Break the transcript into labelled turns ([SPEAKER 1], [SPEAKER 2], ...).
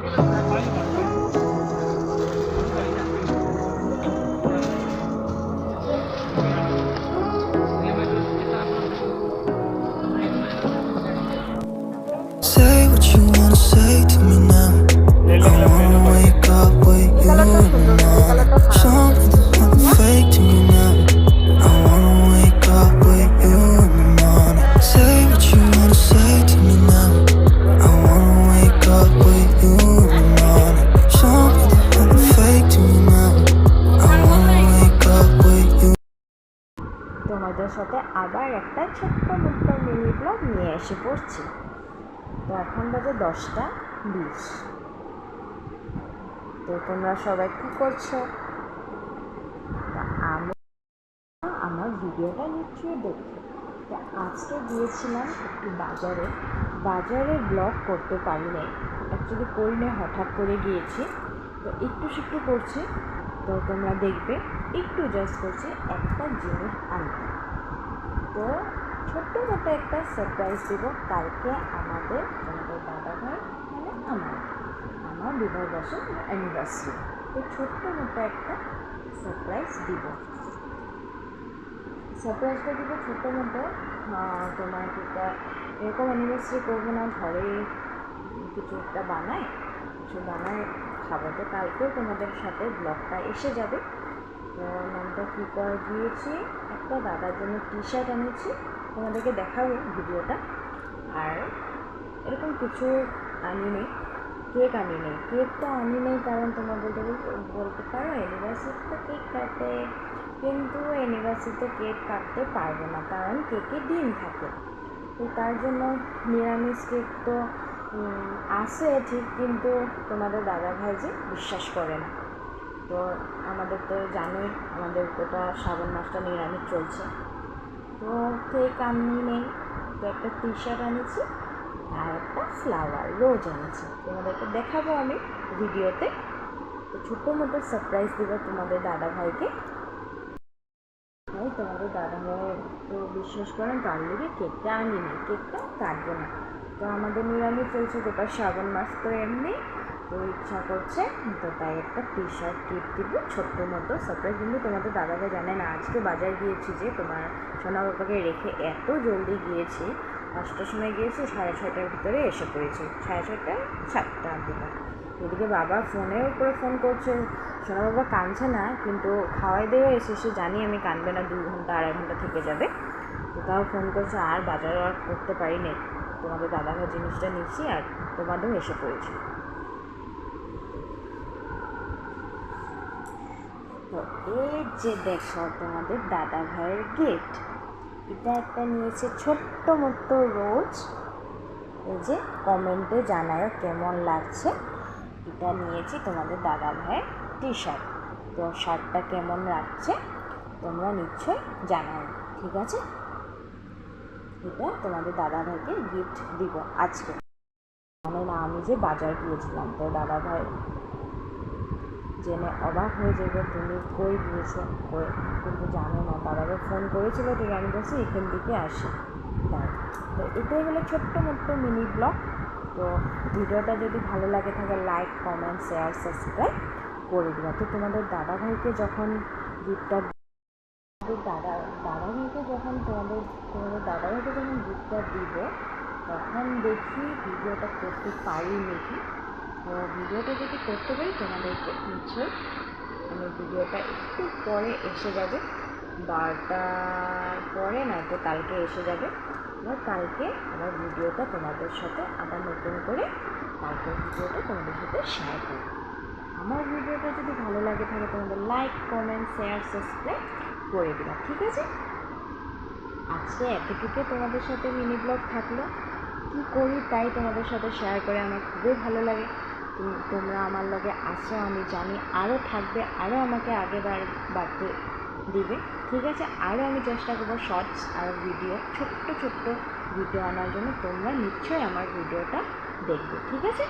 [SPEAKER 1] Thank you.
[SPEAKER 2] তোমাদের সাথে আবার একটা ছোট্ট মোট্ট মিনি ব্লগ নিয়ে এসে পড়ছি। তো এখন বাজে দশটা বিশ। তো তোমরা সবাই কী করছ? আমি আমার ভিডিওটা নিশ্চয়ই দেখছ তো আজকে গিয়েছিলাম একটু বাজারে। বাজারে ব্লগ করতে পারি নাই অ্যাকচুয়ালি করি নাই হঠাৎ করে গিয়েছি। তো একটু একটু করছি। তো তোমরা দেখবে, একটু জাস্ট করছি, একটা জিনিস আনতে। তো ছোট্ট মতো একটা সারপ্রাইজ দেব। কালকে আমাদের আমাদের দাদা ভাই মানে আমার আমার বিবাহ বছর অ্যানিভার্সারি তো ছোট্ট মতো একটা সারপ্রাইজ দিব। সারপ্রাইজটা দিব ছোট্ট মতো তোমার একটা এরকম অ্যানিভার্সারি করব না, ঘরে কিছু একটা বানাই? কিছু বানায় খাব। তো কালকেও তোমাদের সাথে ব্লগটা এসে যাবে। তো নামটা কী করে দিয়েছি? একটা দাদার জন্য টি শার্ট এনেছি। তোমাদেরকে দেখাবো ভিডিওটা। আর এরকম কিছু আনি নেই। কেক আনি নেই। কেকটা আনি নেই কারণ তোমরা বলতে বল- বলতে পারো অ্যানিভার্সারিতে কেক কাটে কিন্তু অ্যানিভার্সারিতে কেক কাটতে পারব না কারণ কেকে ডিম থাকে। তো তার জন্য নিরামিষ কেক তো আছে ঠিক, কিন্তু তোমাদের দাদা ভাই যে বিশ্বাস করে না। তো আমাদের তো জানোই, আমাদের ওটা শ্রাবণ মাসটা নিরামিষ চলছে। তো কেক আমি নেই, তো একটা টি শার্ট এনেছি আর একটা ফ্লাওয়ার রোজ এনেছি। তোমাদেরকে দেখাবো আমি ভিডিওতে। তো ছোটো মতো সারপ্রাইজ দেবো তোমাদের দাদা ভাইকে ভাই তোমাদের দাদা ভাই তো বিশ্বাস করেন তার লেগে কেকটা আনিনি কেকটা কাটবো না। তো আমাদের নিরামিষ চলছে গোটা শ্রাবণ মাস তো এমনি। তো ইচ্ছা করছে, তো তাই একটা টি শার্ট গিফট দিব। ছোট্ট মতো সারপ্রাইজ কিন্তু তোমাদের দাদা ভাই জানে না, আজকে বাজার গিয়েছি যে তোমার সোনা বাবাকে রেখে এত জলদি গিয়েছি। পাঁচটার সময় গিয়েছি, সাড়ে ছয়টার ভিতরে এসে পড়েছি। সাড়ে ছয়টায় সাতটার দিকে এদিকে বাবা ফোনের উপরে ফোন করছে, সোনা বাবা কাঁদছে না, কিন্তু খাওয়াই দিয়ে এসে সে জানি আমি কাঁদবে না দুই ঘণ্টা, আড়াই ঘণ্টা থেকে যাবে। তো তাও ফোন করছে, আর বাজার আর করতে পারিনি। তোমাদের দাদা ভাই জিনিসটা নিচ্ছি, আর তোমাদেরও এসে পড়েছি। তো এই যে দেখো, তোমাদের দাদা ভাইয়ের গিফট এটা একটা নিয়েছে ছোট্ট মতো রোজ। এই যে কমেন্টে জানায় কেমন লাগছে। এটা নিয়েছি তোমাদের দাদা ভাইয়ের টি শার্ট তো শার্টটা কেমন লাগছে, তোমরা নিশ্চয়ই জানাও, ঠিক আছে? এটা তোমাদের দাদা ভাইকে গিফট দিব আজকে। মানে না, আমি যে বাজার গিয়েছিলাম, তো দাদা ভাই জেনে অবাক হয়ে যাবে, তুমি কই গিয়েছো? কই? কিন্তু জানো না দাদাকে ফোন করেছিল ঠিক আমি বলছি এখান দিকে আসি। তাই তো এটাই হলো ছোট্ট মোট্ট মিনি ব্লগ। তো ভিডিওটা যদি ভালো লাগে থাকে লাইক, কমেন্ট, শেয়ার, সাবস্ক্রাইব করে দিবা তো তোমাদের দাদা ভাইকে যখন গিফটটা তোমাদের দাদা দাদা ভাইকে যখন তোমাদের তোমাদের দাদা ভাইকে যখন গিফটটা দিব, তখন দেখি ভিডিওটা করতে পারি নাকি তো ভিডিওটা যদি করতে পারি তোমাদেরকে নিশ্চয়ই আমি ভিডিওটা একটু পরে এসে যাবে। বারোটার পরে নয়তো কালকে এসে যাবে। এবার কালকে আবার ভিডিওটা তোমাদের সাথে আবার নতুন করে কালকে ভিডিওটা তোমাদের সাথে শেয়ার করব। আমার ভিডিওটা যদি ভালো লাগে, তাহলে তোমাদের লাইক কমেন্ট শেয়ার সাবস্ক্রাইব করে দিবা, ঠিক আছে? আজকে এতটুকু তোমাদের সাথে মিনি ব্লগ থাকল। কী করি তাই তোমাদের সাথে শেয়ার করে আমার খুবই ভালো লাগে। তোমরা আমার লগে আসো আমি জানি। আরও থাকবে আরও আমাকে আগে বার বাড়তে দিবে। ঠিক আছে? আরও আমি চেষ্টা করব শর্টস আর ভিডিও, ছোট্ট ছোট্ট ভিডিও আনার জন্য। তোমরা নিশ্চয়ই আমার ভিডিওটা দেখবে। ঠিক আছে?